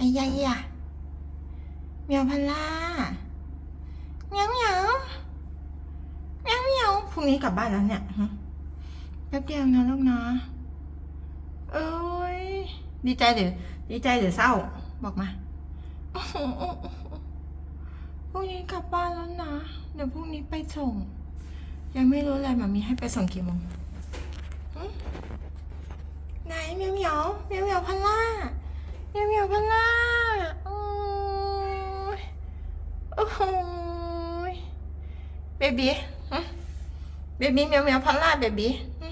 อ้ยายอะเมียวพันล่าเหมียวเหมียวเหมียวเหมียวพรุ่งนี้กลับบ้านแล้วเนี่ยแป๊บเดียวนะลูกนะเอ้ยดีใจหรือดีใจหรือเศร้า บอกมาโอ้โหพรุ่งนี้กลับบ้านแล้วนะ เดี๋ยวพรุ่งนี้ไปส่ง ยังไม่รู้เลยมามีให้ไปส่งกี่โมงไหนเมียวเหมียวเมียวเหมียวพันล่า เมียวเมียวพันล่าโอ้ยโอ้โหยเบบีหึเบบีเมียวเมียวพันล่าเบบีหึ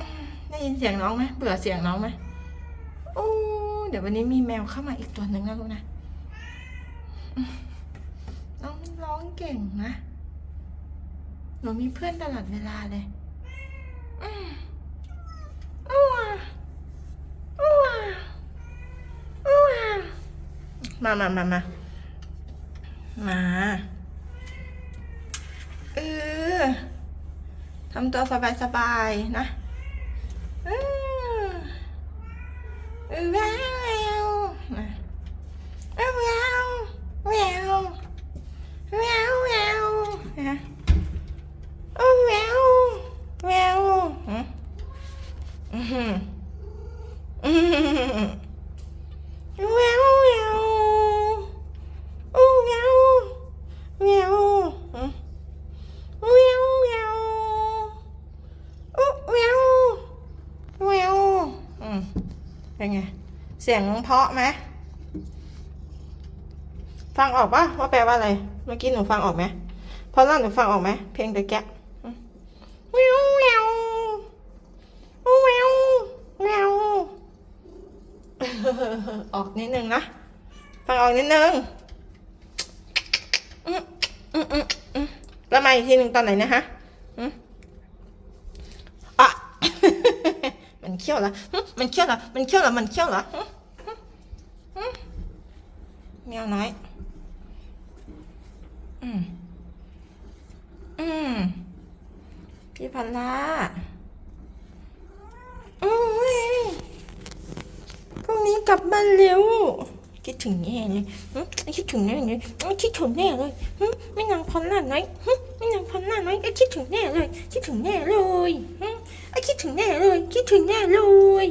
อืมได้ยินเสียงน้องไหมเบื่อเสียงน้องไหมโอ้เดี๋ยววันนี้มีแมวเข้ามาอีกตัวหนึ่งนะลูกนะน้องร้องเก่งนะหนูมีเพื่อนตลอดเวลาเลย อืมอ้วอ้วอ้ว มามามามามาเออทำตัวสบายสบายๆนะเออเออแววมาเออแววแววแววแววนะโอ้แมวแมวอืมอืมอืมแมวแมวโอ้แมวแมวอืมแมวแมวโอ้แมวแมวอืม เป็นไง เสียงเพาะไหมฟังออกปะว่าแปลว่าอะไร เมื่อกี้หนูฟังออกไหมพอเล่าหนูฟังออกไหมเพลงตะแกะแมวแมวแมวแมวออกนิดนึงนะฟังออกนิดนึงอืมอืมอืมอืมแล้วมาอีกทีหนึ่งตอนไหนนะฮะอะมันเขี้ยวเหรอหึ มันเขี้ยวเหรอ มันเขี้ยวเหรอ มันเขี้ยวเหรอแมวน้อย อืม อืม พี่พันล่าอืมพรุ่งนี้กลับบ้านเร็ว คิดถึงแน่เลยคิดถึงแน่เลยคิดถึงแน่เลยไม่นางพันล่าน้อยไม่นางพันล่าน้อยเอ้คิดถึงแน่เลย คิดถึงแน่เลยอ้ย คิดถึงแน่เลย คิดถึงแน่เลย